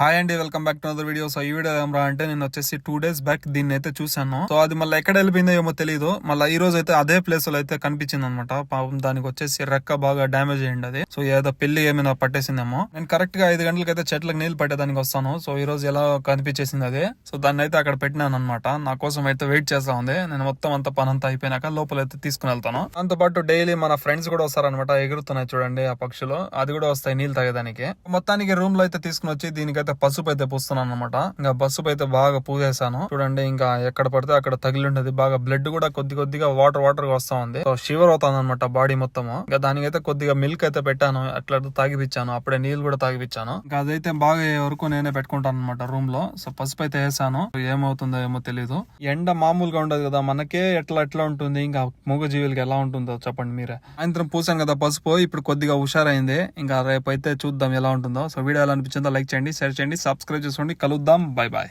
Hi అండి welcome back to other video so ఈ video ఏమరా అంటే నేను వచ్చేసి టూ డేస్ బ్యాక్ దీన్ని అయితే చూసాను సో అది మళ్ళీ ఎక్కడ వెళ్ళిపోయిందో ఏమో తెలియదు మళ్ళీ ఈ రోజు అయితే అదే ప్లేస్లో అయితే కనిపించింది అనమాట పాపం దానికి వచ్చేసి రెక్క బాగా డ్యామేజ్ అయ్యింది అది. సో ఏదో పెళ్ళి ఏమైనా పట్టేసిందేమో. నేను కరెక్ట్గా ఐదు గంటలకి అయితే చెట్లకు నీళ్ళు పట్టేదానికి వస్తాను. సో ఈ రోజు ఎలా కనిపించేసింది అదే? సో దాన్ని అయితే అక్కడ పెట్టినాను అనమాట నా కోసం అయితే వెయిట్ చేస్తా ఉంది. నేను మొత్తం అంత పని అంతా అయిపోయినాక లోపల అయితే తీసుకుని వెళ్తాను. దాంతో పాటు డైలీ మన ఫ్రెండ్స్ కూడా వస్తారనమాట ఎగురుతున్నాయి చూడండి ఆ పక్షులు. అది కూడా వస్తాయి నీళ్ళు తాగేదానికి. మొత్తానికి రూమ్లో అయితే తీసుకుని వచ్చి దీనికైతే పసుపు అయితే పూస్తున్నాను అనమాట ఇంకా పసుపు అయితే బాగా పూసేసాను. చూడండి ఇంకా ఎక్కడ పడితే అక్కడ తగిలి ఉండేది బాగా బ్లడ్ కూడా కొద్ది కొద్దిగా వాటర్ వాటర్గా వస్తా ఉంది. సో షివర్ అవుతాను అనమాట బాడీ మొత్తం ఇంకా దానికైతే కొద్దిగా మిల్క్ అయితే పెట్టాను. అట్లా తాగిపించాను అప్పుడే నీళ్ళు కూడా తాగిపించాను ఇంకా అదైతే బాగా వరకు నేనే పెట్టుకుంటాను అనమాట రూమ్లో. సో పసుపు అయితే వేసాను ఏమవుతుందో ఏమో తెలియదు ఎండ మామూలుగా ఉండదు కదా. మనకే ఎట్లా ఎట్లా ఉంటుంది? ఇంకా మూగజీవులకి ఎలా ఉంటుందో చెప్పండి మీరే. సాయంత్రం పూసాను కదా పసుపు. ఇప్పుడు కొద్దిగా హుషారైంది. ఇంకా రేపు అయితే చూద్దాం ఎలా ఉంటుందో. సో వీడియో ఎలా అనిపించిందో లైక్ చేయండి షేర్ చేయండి సబ్స్క్రైబ్ చేసుకోండి. కలుద్దాం. Bye bye